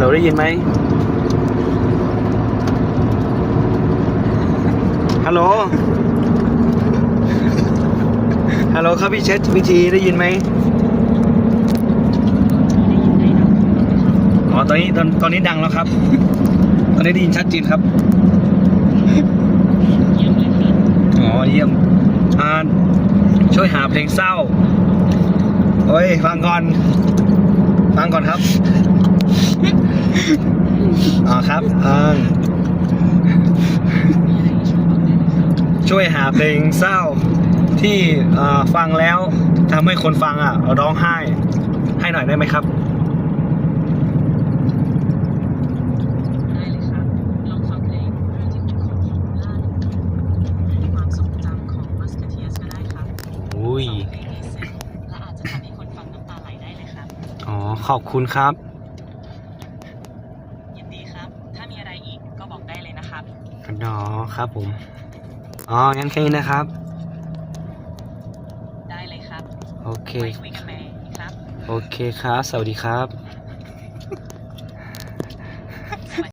ลโหลได้ยินไหมฮัลโหล ฮัลโหลครับพี่เชษวิธีได้ยินไหมอ๋อตอนนี้ตอนตอนนี้ดังแล้วครับ ตอนนี้ได้ยินชัดเจนครับอ๋อเยี่ยมอ่าช่วยหาเพลงเศร้า โอ้ย ฟังก่อน ฟังก่อนครับ อ๋อครับอ่าช่วยหาเพลงเศร้าที่อ่าฟังแล้วทำให้คนฟังอะ ร้องไห้ ให้หน่อยได้ไหมครับได้เลยครับลองฟังเพลงเรื่องที่เป็นของของล่าความทรงจำของมัสเ e เทียสก็ได้ครับอุ้ยฟังเพลงนี้เสร็จและอาจจะทำให้คนฟังน้ ครับอ๋อครับผม อ๋อ งั้นแค่นี้นะครับ ได้เลยครับ โอเค ไว้คุยกันใหม่ครับ โอเคครับ สวัสดีครับอื